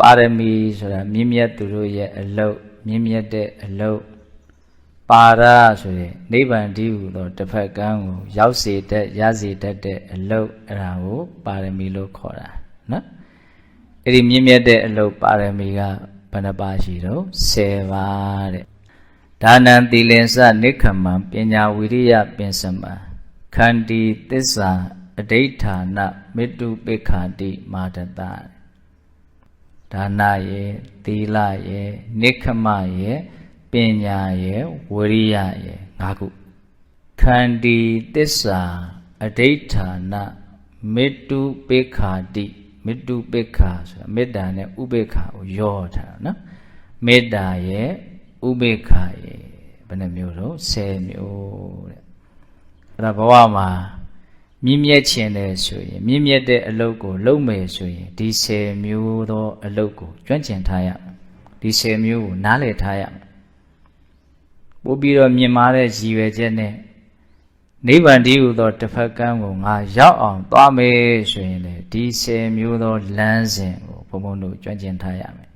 ပါရမီဆိုတာမြင့်မြတ်သူတို့ရဲ့အလုတ်မြင့်မြတ်တဲ့အလုတ်ပါရဆိုရင်နိဗ္ဗာန်တည်းဟူသောတစ်ဖက်ကန်းကိုရောက်စေတတ်ရစေတတ်တဲ့အလုတ်အဲ့ဒါကိုပါရမီလို့ခေါ်တာနော်အဲ့ဒီမြင့်မြတ်တဲ့အလုတ်ပါရမီကဘယ်နှပါရှိတော့10ပါတဲ့ဒါနံသီလင်္စနိခမံပညာဝိရိယပင်စမံခန္တီသစ္စာအဋိဌာနမေတ္တုပိက္ခာတိမာတတ ဒါနရဲ့သီလရဲ့နိခမရဲ့ပညာရဲ့ဝိရိယရဲ့ငါးခုခန္တီသစ္စာအဋိဌာနမေတ္တုပိက္ခာတိမေတ္တုပိက္ခာဆိုတာမေတ္တာနဲ့ဥပိက္ခာကိုယောထားတာနော်မေတ္တာရဲ့ဥပိက္ခာရဲ့ဘယ်နှမျိုးတော့10မျိုးတဲ့အဲ့ဒါဘဝမှာ မြင့်မြတ်ခြင်းတယ်ဆိုရင်မြင့်မြတ်တဲ့အလုပ်ကိုလုပ်မယ်ဆိုရင်ဒီ10မျိုးသောအလုပ်ကိုကျွမ်းကျင်ထားရမယ်ဒီ10မျိုးကိုနားလည်ထားရမယ်ပို့ပြီးတော့မြင်မာတဲ့ရည်ရွယ်ချက်နဲ့နိဗ္ဗာန်တည်းဟူသောတစ်ဖက်ကန်းကိုငါရောက်အောင်သွားမယ်ဆိုရင်လေဒီ10မျိုးသောလမ်းစဉ်ကိုဘုံဘုံတို့ကျွမ်းကျင်ထားရမယ်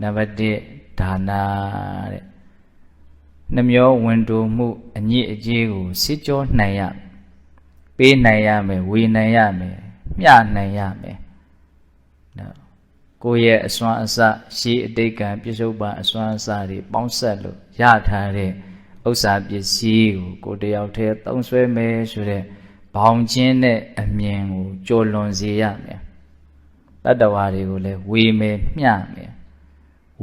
နံပါတ်1ဒါနာတဲ့နှမျောဝင်တိုမှုအညစ်အကြေးကိုစစ်ကြောနိုင်ရမယ် ပေးနိုင်ရမယ်ဝေနိုင်ရမယ်မျှနိုင်ရမယ်နော်ကိုယ့်ရဲ့အစွမ်းအစရှေးအတိတ်ကံပြစ္ဆုတ်ပံအစွမ်းအစတွေပေါင်းဆက်လို့ရထားတဲ့ဥစ္စာပစ္စည်းကိုကိုယ်တယောက်တည်းသုံးဆွဲမယ်ဆိုတဲ့ဘောင်ချင်းတဲ့အမြင်ကိုကြော်လွန်စေရမယ်တတ္တဝါတွေကိုလည်းဝေမယ်မျှမယ်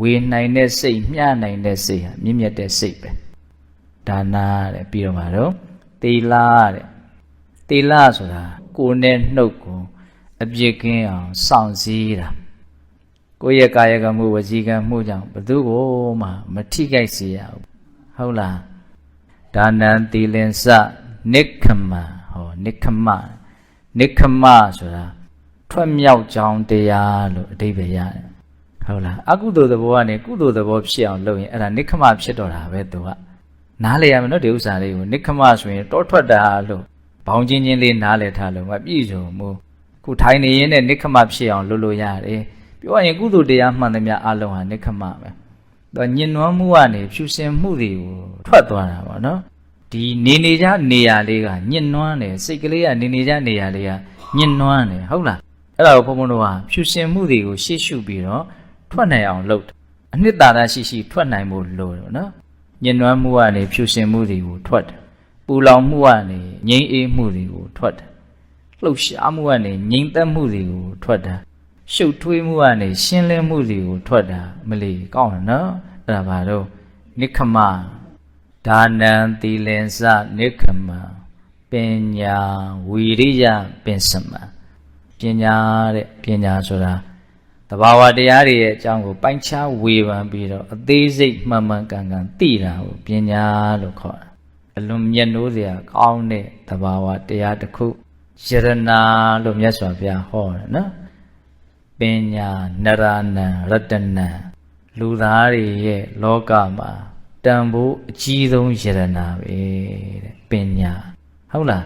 ဝေနိုင်တဲ့စိတ်မျှနိုင်တဲ့စိတ်ဟာမြင့်မြတ်တဲ့စိတ်ပဲဒါနာတဲ့ပြီးတော့မှာတော့သီလတဲ့ သီလဆိုတာကိုယ်နဲ့နှုတ်ကိုအပြစ်ကင်းအောင်စောင့်စည်းတာကိုယ့်ရဲ့ကာယကမှုဝစီကံမှုကြောင့်ဘယ်သူကိုမှမထိခိုက်စေရဘူးဟုတ်လားဒါနံသီလင်္စနိခမဟောနိခမနိခမဆိုတာထွက်မြောက်ကြောင်းတရားလို့အဓိပ္ပာယ်ရတယ်ဟုတ်လားအကုသိုလ်သဘောကနေကုသိုလ်သဘောဖြစ်အောင်လုပ်ရင်အဲ့ဒါနိခမဖြစ်တော့တာပဲသူကနားလေရမယ်နော်ဒီဥစ္စာလေးကိုနိခမဆိုရင်တောထွက်တာလို့ ဘောင်းချင်းချင်းလေးနားလေထားလို့မပြည့်စုံဘူးခုထိုင်နေရင်နဲ့နိခမဖြစ်အောင်လုပ်လို့ရတယ်ပြောရရင်ကုသိုလ်တရားမှန်သမျှအလုံးဟာနိခမပဲတော့ညင်နွမ်းမှုကနေဖြူစင်မှုတွေကိုထွက်သွားတာပေါ့နော်ဒီနေနေကြနေရာလေးကညင်နွမ်းတယ်စိတ်ကလေးကနေနေကြနေရာလေးကညင်နွမ်းတယ်ဟုတ်လားအဲ့ဒါကိုဘုံဘုံတို့ကဖြူစင်မှုတွေကိုရှေ့ရှုပြီးတော့ထွက်နိုင်အောင်လုပ်တယ်အနှစ်သာရရှိရှိထွက်နိုင်ဖို့လိုတယ်နော်ညင်နွမ်းမှုကနေဖြူစင်မှုတွေကိုထွက်တယ် ပူလောင်မှုကနေငြိမ်းအေးမှုတွေကိုထွက်တယ်လှုပ်ရှားမှုကနေငြိမ်သက်မှုတွေကိုထွက်တယ်ရှုပ်ထွေးမှုကနေရှင်းလင်းမှုတွေကိုထွက်တာမလီကောင်းတယ်နော်အဲ့ဒါဘာတော့နိခမဒါနံသီလင်္စနိခမပညာဝီရိယပင်စမပညာတဲ့ပညာဆိုတာတဘာဝတရားတွေရဲ့အကြောင်းကိုပိုင်းခြားဝေဖန်ပြီးတော့အသေးစိတ်မှန်မှန်ကန်ကန်သိတာကိုပညာလို့ခေါ်တာ အလွန်မြတ်နိုးစရာကောင်းတဲ့တဘာဝတရားတစ်ခုယရနာလို့မြတ်စွာဘုရားဟောတယ်နော်ပညာနရဏံရတနံလူသားတွေရဲ့လောကမှာတန်ဖိုးအကြီးဆုံးယရနာပဲတဲ့ပညာဟုတ်လား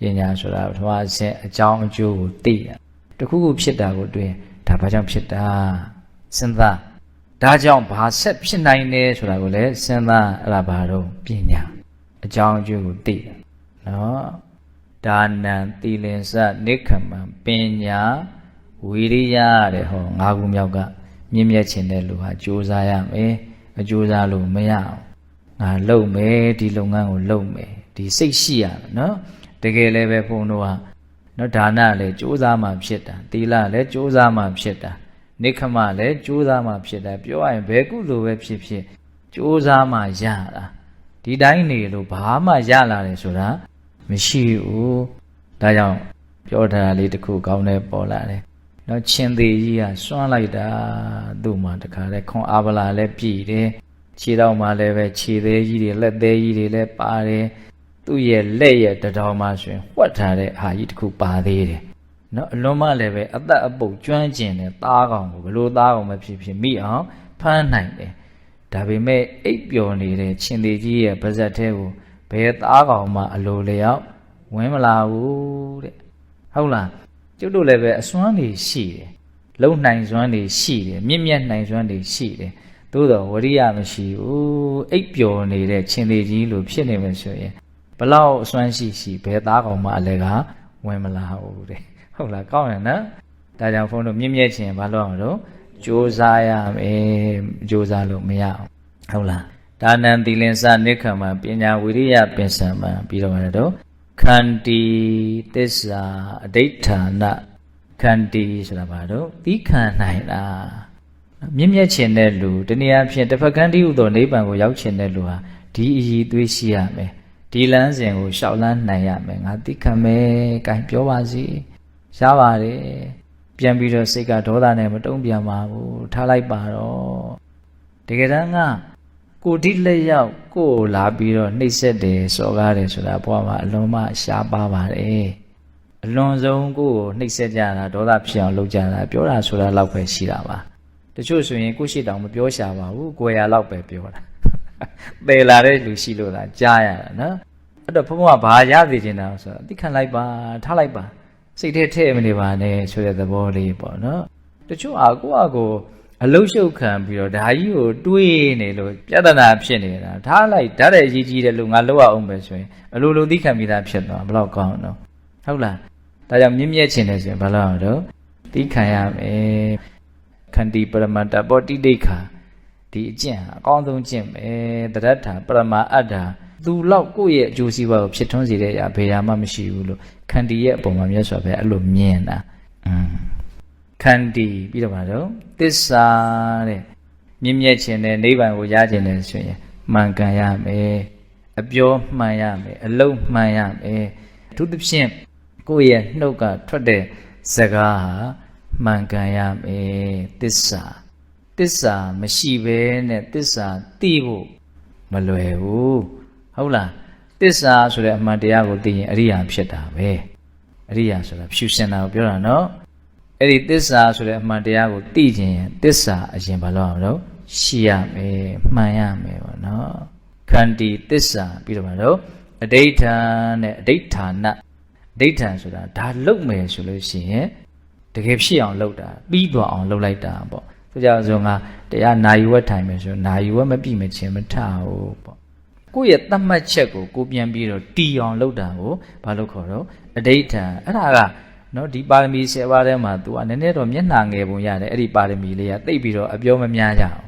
ပညာဆိုတာပထမအဆင့်အကြောင်းအကျိုးကိုသိတာတခုခုဖြစ်တာကိုတွေ့ဒါဘာကြောင့်ဖြစ်တာစဉ်းစားဒါကြောင့်ဘာဆက်ဖြစ်နိုင်လဲဆိုတာကိုလည်းစဉ်းစားအဲ့ဒါဘာတော့ပညာ အကြောင်းအကျိုးကိုသိတာနော်ဒါနံသီလင်္စနိခမံပညာဝီရိယတဲ့ဟောငါးခုမြောက်ကမြင့်မြတ်ခြင်းတဲ့လူဟာကြိုးစားရမယ်မကြိုးစားလို့မရအောင်ငါလုပ်မယ်ဒီလုပ်ငန်းကိုလုပ်မယ်ဒီစိတ်ရှိရမယ်နော်တကယ်လည်းပဲဘုန်းတော်ကနော်ဒါနလည်းကြိုးစားမှဖြစ်တာသီလလည်းကြိုးစားမှဖြစ်တာနိခမလည်းကြိုးစားမှဖြစ်တာပြောရရင်ဘယ်ကုသိုလ်ပဲဖြစ်ဖြစ်ကြိုးစားမှရတာ ဒီတိုင်းနေလို့ဘာမှရလာတယ်ဆိုတာမရှိဘူးဒါကြောင့်ပြောထားတာလေးတစ်ခုကောင်းတယ်ပေါ်လာတယ်နော်ချင်းသေးကြီးကစွန့်လိုက်တာသူ့မှာတခါလဲခွန်အာဗလာလည်းပြည်တယ်ခြေတော်မှာလည်းပဲခြေသေးကြီးတွေလက်သေးကြီးတွေလည်းပါတယ်သူ့ရဲ့လက်ရဲ့တတော်မှာဆိုရင်ဝှက်ထားတဲ့အာကြီးတစ်ခုပါသေးတယ်နော်အလွန်မှလည်းပဲအသက်အပုတ်ကျွမ်းကျင်တဲ့သားကောင်ကိုဘလို့သားကောင်မဖြစ်ဖြစ်မိအောင်ဖမ်းနိုင်တယ် ဒါပေမဲ့အိပ်ပျော်နေတဲ့ချင်းသေးကြီးရဲ့ပါဇက်ထဲကိုဘယ်သားကောင်မှအလိုလျောက်ဝင်မလာဘူးတဲ့ဟုတ်လားကျုပ်တို့လည်းပဲအစွမ်းနေရှိတယ်လုံနိုင်စွမ်းတွေရှိတယ်မြင့်မြတ်နိုင်စွမ်းတွေရှိတယ်သို့တော့ဝရိယမရှိဘူးအိပ်ပျော်နေတဲ့ချင်းသေးကြီးလိုဖြစ်နေမှဆိုရင်ဘလောက်အစွမ်းရှိရှိဘယ်သားကောင်မှအလဲကဝင်မလာဘူးတဲ့ဟုတ်လားကောင်းတယ်နော်ဒါကြောင့်ဘုန်းတို့မြင့်မြတ်ခြင်းဘာလို့အောင်လို့ ကြိုးစားရမယ်ကြိုးစားလို့မရအောင်ဟုတ်လားဒါနံသီလင်္စနိခမပညာဝိရိယပင်စံမပြီးတော့ရတယ်တော့ခန္တီသစ္စာအဋိဋ္ဌာနခန္တီဆိုတာဘာတော့သီးခံနိုင်လားမြင့်မြတ်ခြင်းတဲ့လူတနည်းအားဖြင့်တစ်ဖက်ခန္တီဟုသောနိဗ္ဗာန်ကိုရောက်ခြင်းတဲ့လူဟာဒီအည်သွေးရှိရမယ်ဒီလမ်းစဉ်ကိုရှောက်လန်းနိုင်ရမယ်ငါသီးခံမယ်ကင်ပြောပါစီရပါတယ် ပြန်ပြီးတော့စိတ်ကဒေါသနဲ့မတုံ့ပြန်ပါဘူးထားလိုက်ပါတော့တကယ်တမ်းကကိုတိလက်ရောက်ကိုယ်ကိုလာပြီးတော့နှိပ်စက်တယ်စော်ကားတယ်ဆိုတာဘဝမှာအလုံးမရှားပါပါတယ်အလွန်ဆုံးကိုယ်ကိုနှိပ်စက်ကြတာဒေါသဖြစ်အောင်လုပ်ကြတာပြောတာဆိုတာလောက်ပဲရှိတာပါတချို့ဆိုရင်ကိုယ့်ရှိတောင်မပြောရှာပါဘူးကိုယ်ရလောက်ပဲပြောတာပယ်လာတဲ့လူရှိလို့သာကြားရတာနော်အဲ့တော့ဘုန်းဘုရားဘာရသေးချင်တာဆိုတော့သိခံလိုက်ပါထားလိုက်ပါ စိတ်ထဲထည့်မနေပါနဲ့ဆိုတဲ့သဘောလေးပေါ့နော်တချို့အာကိုယ့်အကိုအလုရှုပ်ခံပြီးတော့ဒါကြီးကိုတွေးနေလို့ပြဿနာဖြစ်နေတာထားလိုက်ဓာတ်တဲ့အရေးကြီးတဲ့လူငါလောက်အောင်ပဲဆိုရင်အလိုလိုသိခံပြီးသားဖြစ်သွားဘယ်တော့ကောင်းတော့ဟုတ်လားဒါကြောင့်မြင့်မြတ်ခြင်းနဲ့ဆိုရင်ဘာလို့အောင်တော့သိခံရမယ်ခန္တီပရမတ္တပောတိဒိဋ္ဌာဒီအကျင့်ဟာအကောင်းဆုံးကျင့်ပဲတရတ္ထာပရမအတ္ထာ သူလောက်ကိုယ့်ရဲ့အကျိုးစီးပွားကိုဖြစ်ထွန်းစေတဲ့အရာဘယ်ရာမှမရှိဘူးလို့ခန္တီရဲ့အပေါ်မှာမြတ်စွာဘုရားအဲ့လိုမြင်တာอืมခန္တီပြီးတော့ပါတော့သစ္စာတဲ့မြင့်မြတ်ခြင်းနဲ့နိဗ္ဗာန်ကိုရခြင်းနဲ့ဆိုရင်မှန်ကန်ရမယ်အပြောမှန်ရမယ်အလုံးမှန်ရမယ်အထူးသဖြင့်ကိုယ့်ရဲ့နှုတ်ကထွက်တဲ့စကားဟာမှန်ကန်ရမယ်သစ္စာသစ္စာမရှိဘဲနဲ့သစ္စာသိဖို့မလွယ်ဘူး ဟုတ်လားသစ္စာဆိုတဲ့အမှန်တရားကိုသိရင်အရိယာဖြစ်တာပဲအရိယာဆိုတာဖြူစင်တာကိုပြောတာနော်အဲ့ဒီသစ္စာဆိုတဲ့အမှန်တရားကိုသိခြင်းရင်သစ္စာအရင်ဘာလို့အောင်လို့ရှိရမယ်မှန်ရမယ်ပေါ့နော်ခန္တီသစ္စာပြီးတော့ဘာလို့အဋိဋ္ဌာနဲ့အဋိဋ္ဌာနအဋိဋ္ဌာဆိုတာဒါလုတ်မယ်ဆိုလို့ရှိရင်တကယ်ဖြစ်အောင်လုပ်တာပြီးသွားအောင်လုပ်လိုက်တာပေါ့သူကြောင့်ဆိုငါတရားနာယူဝက်ထိုင်မယ်ဆိုနာယူဝက်မပြည့်မချင်းမထဘူးပေါ့ ကိုယ့်ရဲ့သတ်မှတ်ချက်ကိုကိုပြန်ပြီးတော့တီအောင်လုပ်တာကိုဘာလို့ခေါ်တော့အဋိဋ္ဌာအဲ့ဒါကနော်ဒီပါရမီ10ပါးထဲမှာ तू ကနည်းနည်းတော့မျက်နှာငယ်ပုံရတယ်အဲ့ဒီပါရမီလေးကတိတ်ပြီးတော့အပြောမများကြအောင်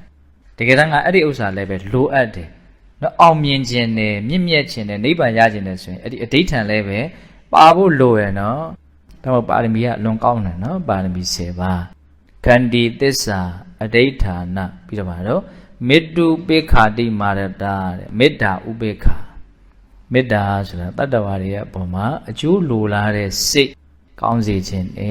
တကယ်တမ်းကအဲ့ဒီဥစ္စာလည်းပဲလိုအပ်တယ်နော်အောင်မြင်ခြင်းနဲ့မြင့်မြတ်ခြင်းနဲ့နိဗ္ဗာန်ရခြင်းနဲ့ဆိုရင်အဲ့ဒီအဋိဋ္ဌာလည်းပဲပါဖို့လိုရယ်နော်ဒါမှပါရမီကအလွန်ကောင်းတယ်နော်ပါရမီ10ပါးခန္တီသစ္စာအဋိဋ္ဌာနပြီးတော့ပါတော့ မေတ္တုပေခာတိမာရတာတဲ့မေတ္တာဥပေက္ခာမေတ္တာဆိုတာတတ္တဝါတွေရဲ့အပေါ်မှာအကျိုးလိုလားတဲ့စိတ်ကောင်းစေခြင်းအဲ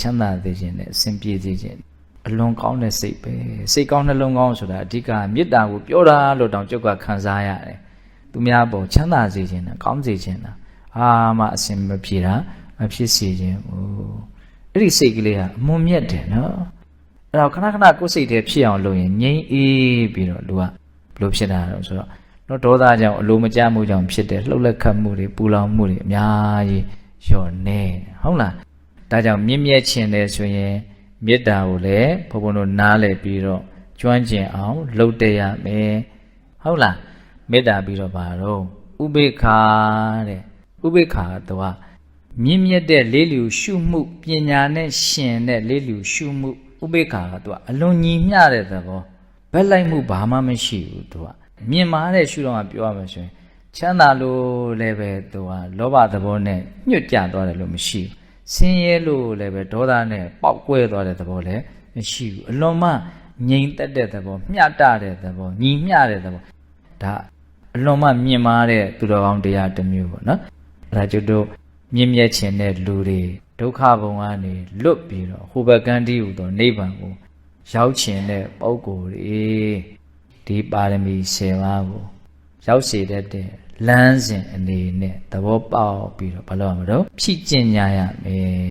ချမ်းသာစေခြင်းနဲ့အစဉ်ပြေစေခြင်းအလွန်ကောင်းတဲ့စိတ်ပဲစိတ်ကောင်းနှလုံးကောင်းဆိုတာအဓိကမေတ္တာကိုပြောတာလို့တောင်ကြုတ်ကခံစားရတယ်သူများပေါ်ချမ်းသာစေခြင်းနဲ့ကောင်းစေခြင်းနဲ့အာမအစဉ်မပြေတာမဖြစ်စေခြင်းဘူးအဲ့ဒီစိတ်ကလေးကအမွန်မြတ်တယ်နော် အဲ့တော့ခဏခဏကိုယ်စိတ်ထဲဖြစ်အောင်လုပ်ရင်ငြိမ်းအေးပြီးတော့လူကဘလို့ဖြစ်တာတော့ဆိုတော့တော့ဒေါသကြောင့်အလိုမကျမှုကြောင့်ဖြစ်တဲ့လှုပ်လက်ခတ်မှုတွေပူလောင်မှုတွေအများကြီးလျော့နေဟုတ်လားဒါကြောင့်မြင့်မြတ်ခြင်းတယ်ဆိုရင်မေတ္တာကိုလည်းဘုံဘုံတို့နားလည်ပြီးတော့ကျွမ်းကျင်အောင်လုပ်တတ်ရမယ်ဟုတ်လားမေတ္တာပြီးတော့ပါတော့ဥပေက္ခတဲ့ဥပေက္ခကတော့မြင့်မြတ်တဲ့လေးလျူရှုမှုပညာနဲ့ရှင်တဲ့လေးလျူရှုမှု ဥပေက္ခကသူကအလွန်ညီမျှတဲ့သဘောဘက်လိုက်မှုဘာမှမရှိဘူးသူကမြင်မာတဲ့ရှုတော့ကပြောရမှာဆိုရင်ချမ်းသာလို့လည်းပဲသူကလောဘသဘောနဲ့ညှွတ်ကြသွားတယ်လို့မရှိဘူးဆင်းရဲလို့လည်းပဲဒေါသနဲ့ပေါက်ကွဲသွားတဲ့သဘောလည်းမရှိဘူးအလွန်မှငြိမ်သက်တဲ့သဘောမျှတတဲ့သဘောညီမျှတဲ့သဘောဒါအလွန်မှမြင်မာတဲ့သူတော်ကောင်းတရားတစ်မျိုးပေါ့နော်အဲဒါကျွတ်တို့မြင့်မြတ်ခြင်းတဲ့လူတွေ ဒုက္ခဘုံကနေလွတ်ပြီးတော့ဟိုဘက်ကန်းတီးဟူသောနိဗ္ဗာန်ကိုရောက်ခြင်းတဲ့ပုဂ္ဂိုလ်တွေဒီပါရမီ10ပါးကိုရောက်စေတတ်တဲ့လမ်းစဉ်အနေနဲ့သဘောပေါက်ပြီးတော့ဘာလို့ရမလို့ဖြည့်ကျင့်ကြရမယ်